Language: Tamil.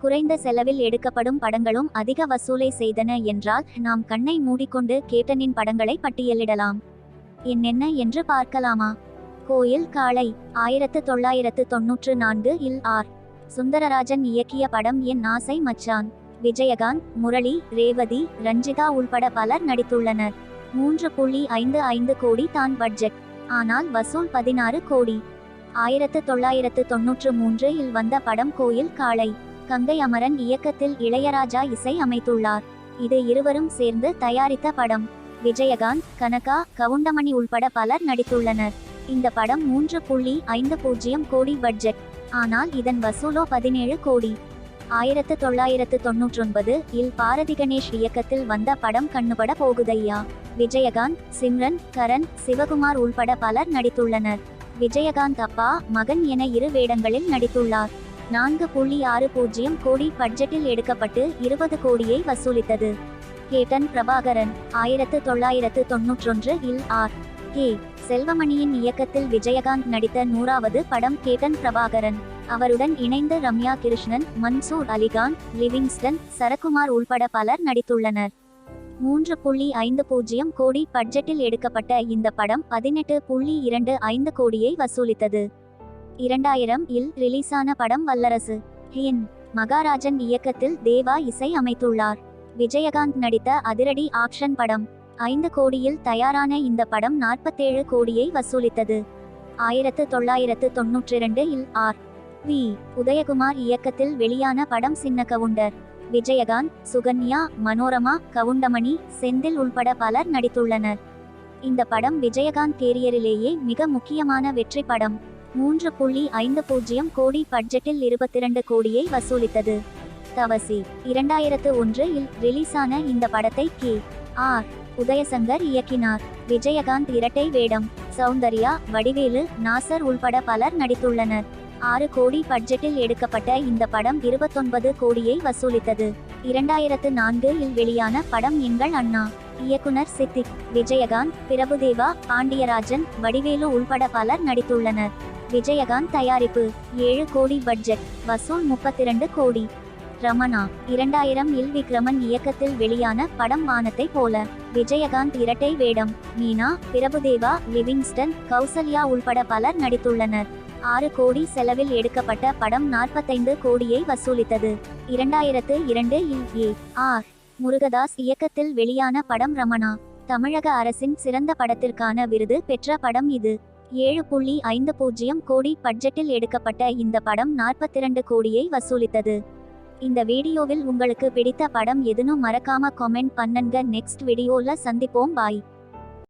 குறைந்த செலவில் எடுக்கப்படும் படங்களும் அதிக வசூலை செய்தன என்றால் நாம் கண்ணை மூடிக்கொண்டு கேட்டனின் படங்களை பட்டியலிடலாம். என்னென்ன என்று பார்க்கலாமா? கோயில் காளை ஆயிரத்து தொள்ளாயிரத்து தொன்னூற்று நான்கு இல் ஆர். சுந்தரராஜன் இயக்கிய படம் என் ஆசை மச்சான். விஜயகாந்த் முரளி ரேவதி ரஞ்சிதா உள்பட பலர் நடித்துள்ளனர். மூன்று புள்ளி ஐந்து ஐந்து கோடி தான் பட்ஜெட். ஆனால் வசூல் பதினாறு கோடி. ஆயிரத்து தொள்ளாயிரத்து தொன்னூற்று மூன்று இல் வந்த படம் கோயில் காளை. கங்கை அமரன் இயக்கத்தில் இளையராஜா இசை அமைத்துள்ளார். இது இருவரும் சேர்ந்து தயாரித்த படம். விஜயகாந்த் கனகா கவுண்டமணி உள்பட பலர் நடித்துள்ளனர். இந்த படம் மூன்று புள்ளி ஐந்து பூஜ்ஜியம் கோடி பட்ஜெட். ஆனால் இதன் வசூலோ பதினேழு கோடி. ஆயிரத்து தொள்ளாயிரத்து தொன்னூற்றொன்பது இல் பாரதி கணேஷ் இயக்கத்தில் வந்த படம் கண்ணுபட போகுதையா? விஜயகாந்த் சிம்ரன் கரண் சிவகுமார் உள்பட பலர் நடித்துள்ளனர். விஜயகாந்த் அப்பா மகன் என இரு வேடங்களில் நடித்துள்ளார். நான்கு புள்ளி ஆறு பூஜ்ஜியம் கோடி பட்ஜெட்டில் எடுக்கப்பட்டு இருபது கோடியை வசூலித்தது. கேட்டன் பிரபாகரன் ஆயிரத்து தொள்ளாயிரத்து தொன்னூற்றொன்று இல் ஆர். கே. செல்வமணியின் இயக்கத்தில் விஜயகாந்த் நடித்த நூறாவது படம் கேட்டன் பிரபாகரன். அவருடன் இணைந்து ரம்யா கிருஷ்ணன் மன்சூர் அலிகான் லிவிங்ஸ்டன் சரக்குமார் உள்பட பலர் நடித்துள்ளனர். மூன்று புள்ளி ஐந்து பூஜ்ஜியம் கோடி பட்ஜெட்டில் எடுக்கப்பட்ட இந்த படம் பதினெட்டு புள்ளி இரண்டு ஐந்து கோடியை வசூலித்தது. இரண்டாயிரம் இல் ரிலீஸான படம் வல்லரசு. ஹின் மகாராஜன் இயக்கத்தில் தேவா இசை அமைத்துள்ளார். விஜயகாந்த் நடித்த அதிரடி ஆக்ஷன் படம். ஐந்து கோடியில் தயாரான இந்த படம் நாற்பத்தேழு கோடியை வசூலித்தது. ஆயிரத்து தொள்ளாயிரத்து தொன்னூற்றி இரண்டு இல் ஆர். வி. உதயகுமார் இயக்கத்தில் வெளியான படம் சின்ன கவுண்டர். விஜயகாந்த் சுகன்யா மனோரமா கவுண்டமணி செந்தில் உள்பட பலர் நடித்துள்ளனர். இந்த படம் விஜயகாந்த் கேரியரிலேயே மிக முக்கியமான வெற்றி படம். மூன்று புள்ளி ஐந்து பூஜ்ஜியம் கோடி பட்ஜெட்டில் இருபத்திரண்டு கோடியை வசூலித்தது. தவசி இரண்டாயிரத்து ஒன்று இல் ரிலீஸான இந்த படத்தை கே. ஆர். உதயசங்கர் இயக்கினார். விஜயகாந்த் இரட்டை வேடம் சௌந்தர்யா வடிவேலு நாசர் உள்பட பலர் நடித்துள்ளனர். ஆறு கோடி பட்ஜெட்டில் எடுக்கப்பட்ட இந்த படம் இருபத்தொன்பது கோடியை வசூலித்தது. இரண்டாயிரத்து நான்கு இல் வெளியான படம் எங்கள் அண்ணா. இயக்குனர் சித்திக் விஜயகாந்த் பிரபுதேவா பாண்டியராஜன் வடிவேலு உள்பட பலர் நடித்துள்ளனர். விஜயகாந்த் தயாரிப்பு ஏழு கோடி பட்ஜெட் வசூல் முப்பத்தி ரெண்டு கோடி. ரமணா இரண்டாயிரம் இல் விக்ரமன் இயக்கத்தில் வெளியான படம் வானத்தை போல. விஜயகாந்த் இரட்டை வேடம் மீனா பிரபுதேவா லிவிங்ஸ்டன் கௌசல்யா உள்பட பலர் நடித்துள்ளனர். ஆறு கோடி செலவில் எடுக்கப்பட்ட படம் நாற்பத்தைந்து கோடியை வசூலித்தது. இரண்டாயிரத்து இரண்டு இல் ஏ. ஆர். முருகதாஸ் இயக்கத்தில் வெளியான படம் ரமணா. தமிழக அரசின் சிறந்த படத்திற்கான விருது பெற்ற படம் இது. ஏழு புள்ளி ஐந்து பூஜ்ஜியம் கோடி பட்ஜெட்டில் எடுக்கப்பட்ட இந்த படம் நாற்பத்தி இரண்டு கோடியை வசூலித்தது. இந்த வீடியோவில் உங்களுக்கு பிடித்த படம் எதுனும் மறக்காம கமெண்ட் பண்ணுங்க. நெக்ஸ்ட் வீடியோல சந்திப்போம். பாய்